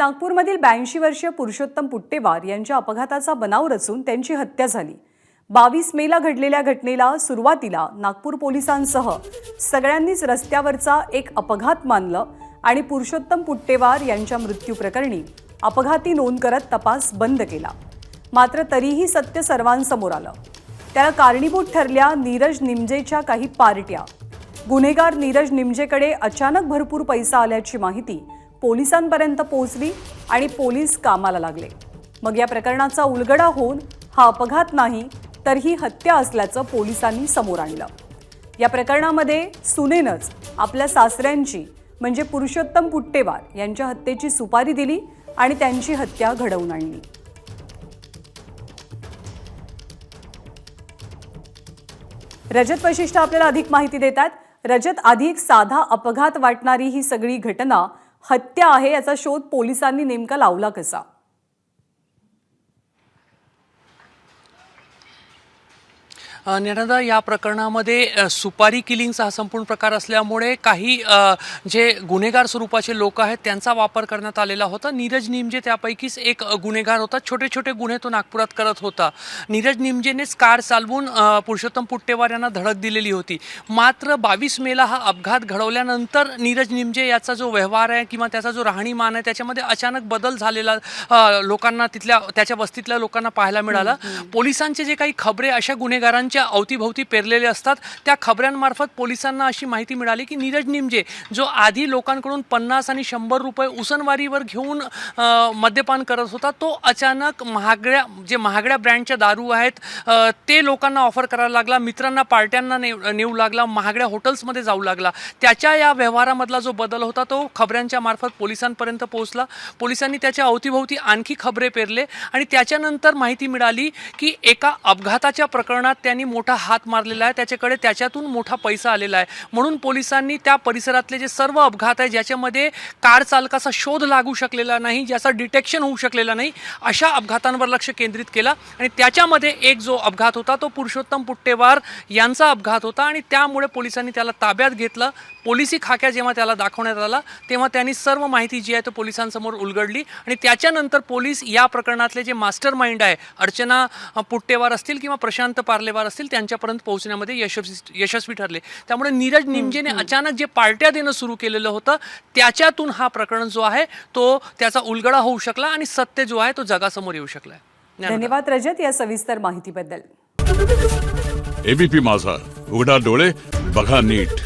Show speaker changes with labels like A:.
A: नागपूरमधील ब्याऐंशी वर्षीय पुरुषोत्तम पुट्टेवार यांच्या अपघाताचा बनाव रचून त्यांची हत्या झाली. बावीस मेला घडलेल्या घटनेला सुरुवातीला नागपूर पोलिसांसह सगळ्यांनीच रस्त्यावरचा एक अपघात मानलं आणि पुरुषोत्तम पुट्टेवार यांच्या मृत्यूप्रकरणी अपघाती नोंद करत तपास बंद केला. मात्र तरीही सत्य सर्वांसमोर आलं. त्याला कारणीभूत ठरल्या नीरज निमजेच्या काही पार्ट्या. गुन्हेगार नीरज निमजेकडे अचानक भरपूर पैसा आल्याची माहिती पोलिसांपर्यंत पोहोचली आणि पोलीस कामाला लागले. मग या प्रकरणाचा उलगडा होऊन हा अपघात नाही तर ही हत्या असल्याचं पोलिसांनी समोर आणलं. या प्रकरणामध्ये सुनेनंच आपल्या सासऱ्यांची म्हणजे पुरुषोत्तम पुट्टेवार यांच्या हत्येची सुपारी दिली आणि त्यांची हत्या घडवून आणली. रजत वशिष्ठ आपल्याला अधिक माहिती देतात. रजत अधिक साधा अपघात वाटणारी ही सगळी घटना हत्या आहे याचा शोध पोलिसांनी नेमका लावला कसा?
B: अ, निराधा या प्रकरणामध्ये सुपारी किलिंगचा हा संपूर्ण प्रकार असल्यामुळे काही जे गुन्हेगार स्वरूपाचे लोक आहेत त्यांचा वापर करण्यात आलेला होता. नीरज निमजे त्यापैकीच एक गुन्हेगार होता. छोटे छोटे गुन्हे तो नागपुरात करत होता. नीरज निमजेनेच कार चालवून पुरुषोत्तम पुट्टेवार यांना धडक दिलेली होती. मात्र बावीस मेला हा अपघात घडवल्यानंतर नीरज निमजे याचा जो व्यवहार आहे किंवा त्याचा जो राहणीमान आहे त्याच्यामध्ये अचानक बदल झालेला लोकांना तिथल्या त्याच्या वस्तीतल्या लोकांना पाहायला मिळाला. पोलिसांचे जे काही खबरे अशा गुन्हेगारांच्या अवतीभोवती पेरलेले असतात. त्या खबऱ्यांमार्फत पोलिसांना अशी माहिती मिळाली की नीरज निमजे जो आधी लोकांकडून पन्नास आणि शंभर रुपये उसनवारीवर घेऊन मद्यपान करत होता तो अचानक महागड्या जे महागड्या ब्रँडच्या दारू आहेत ते लोकांना ऑफर करायला लागला मित्रांना पार्ट्यांना ने नेऊ लागला महागड्या हॉटेल्समध्ये जाऊ लागला. त्याच्या या व्यवहारामधला जो बदल होता तो खबऱ्यांच्या मार्फत पोलिसांपर्यंत पोहोचला. पोलिसांनी त्याच्या अवतीभोवती आणखी खबरे पेरले आणि त्याच्यानंतर माहिती मिळाली की एका अपघाताच्या प्रकरणात त्यांनी मोठा हात मारलेला आहे. त्याच्याकडे त्याच्यातून मोठा पैसा आलेला आहे. म्हणून पोलिसांनी त्या परिसरातले जे सर्व अपघात आहे ज्याच्यामध्ये कार चालकाचा शोध लागू शकलेला नाही ज्याचा डिटेक्शन होऊ शकलेला नाही अशा अपघातांवर लक्ष केंद्रित केला. आणि त्याच्यामध्ये एक जो अपघात होता तो पुरुषोत्तम पुट्टेवार यांचा अपघात होता. आणि त्यामुळे पोलिसांनी त्याला ताब्यात घेतलं. पोलिसी खाक्या जेव्हा त्याला दाखवण्यात आला तेव्हा त्यांनी सर्व माहिती जी आहे तो पोलिसांसमोर उलगडली. आणि त्याच्यानंतर पोलीस या प्रकरणातले जे मास्टर माइंड आहे अर्चना पुट्टेवार असतील किंवा प्रशांत पार्लेवार असतील त्यांच्यापर्यंत पोहोचण्यामध्ये यशस्वी यशस्वी ठरले. त्यामुळे नीरज निमजेने अचानक जे पार्ट्या देणं सुरू केलेलं होतं त्याच्यातून हा प्रकरण जो आहे तो त्याचा उलगडा होऊ शकला आणि सत्य जो आहे तो जगासमोर येऊ शकला.
A: धन्यवाद रजत या सविस्तर माहितीबद्दल.
C: एबीपी माझा उघडा डोळे बघा नीट.